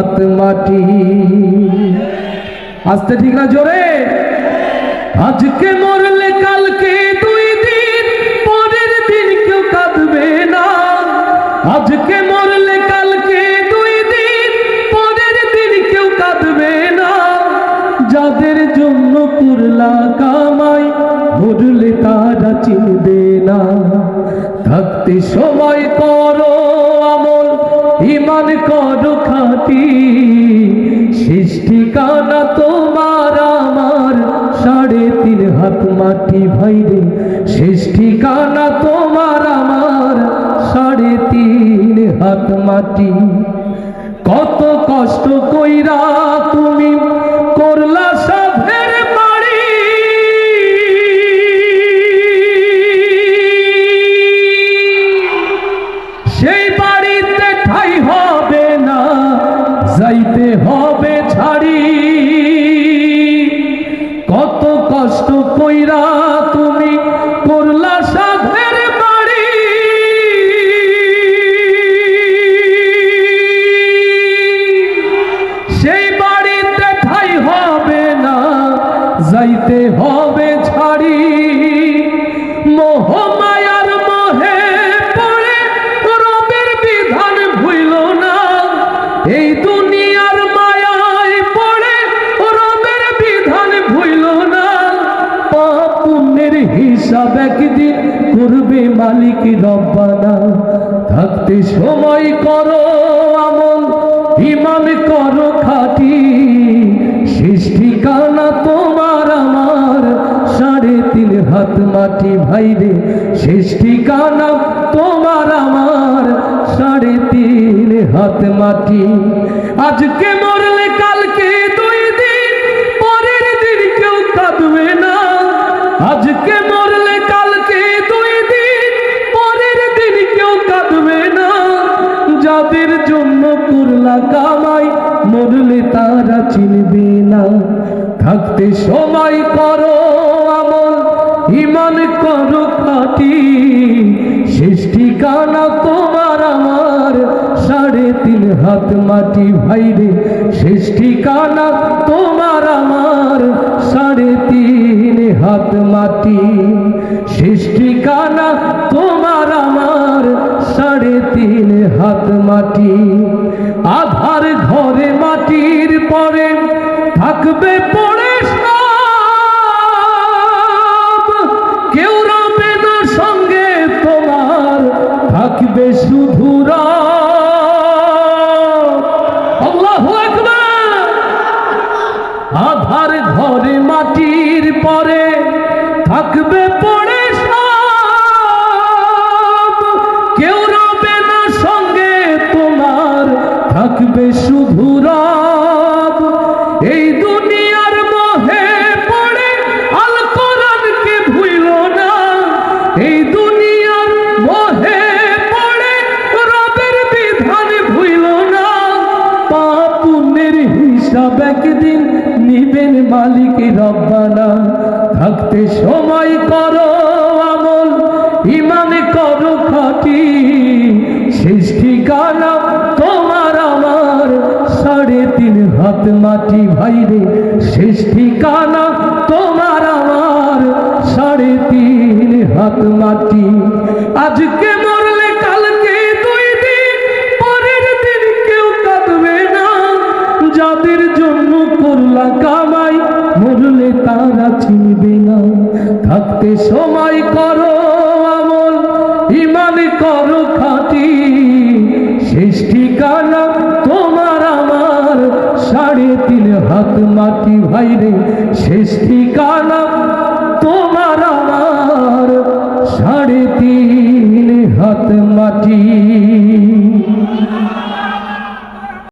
হাত মাটি। আসতে ঠিক না জোরে? আজকে মরলে কালকে দুই দিন, পরের দিন কেউ কাঁদবে না। আজকে মরলে কালকে দুই দিন, পরের দিন কেউ কাঁদবে না। যাদের জন্য করলা কামাই, মরলে তারা চিনবে না। থাকতে সময় করো। ইমান কর খাতি সৃষ্টিকানা তোমার আমার সাড়ে তিন হাত মাটি ভাইরে শেষ ঠিকানা তোমার আমার সাড়ে তিন হাত মাটি। কত কষ্ট কইরা তুমি যাইতে হবে ছাড়ি। মোহ মায়ার মোহে পড়ে বিধান ভুইল না। এই দুনিয়ার মায়ায় পড়ে বিধান ভুইল না। পাপ হিসাব একদিন করবে মালিক রব্বানা। থাকতে সময় করো আমল ইমান করো খাটি হাত মাটি ভাইরে, শেষ ঠিকানা তোমার আমার। সাড়ে তিন হাত মাটি। আজকে মরলে, কালকে দুই দিন, পরের দিন কেউ কাঁদবে না। আজকে মরলে, কালকে দুই দিন, পরের দিন কেউ কাঁদবে না। যাদের জন্য করলা কামাই, মরলে তারা চিনবে না। থাকতে সময় করো ইমান করো খাটি। শেষ ঠিকানা তোমার আমার। সাড়ে তিন হাত মাটি ভাইরে শেষ ঠিকানা তোমার আমার। সাড়ে তিন হাত মাটি, শেষ ঠিকানা তোমার আমার। সাড়ে তিন হাত মাটি। আধার ঘরে মাটির পরে থাকবে পড়ে। কেউ রবে না সঙ্গে তোমার, থাকবে শুধু রব এই দুনিয়ার মোহে পড়ে আল কোরআনকে ভুইল না এই দুনিয়ার নিবেন মালিক রব্বানা। থাকতে সময় করো আমল ইমান করো খাটি। শেষ ঠিকানা তোমার আমার। সাড়ে তিন হাত মাটি ভাইরে শেষ ঠিকানা তোমার আমার। সাড়ে তিন হাত মাটি। আজকে মোল্লা কামাই মরলে তারা চিনবে না। থাকতে সময় করো আমল ইমান করো খাটি। শেষ ঠিকানা তোমার আমার, সাড়ে তিন হাত মাটি ভাই রে। শেষ ঠিকানা তোমার আমার, সাড়ে তিন হাত মাটি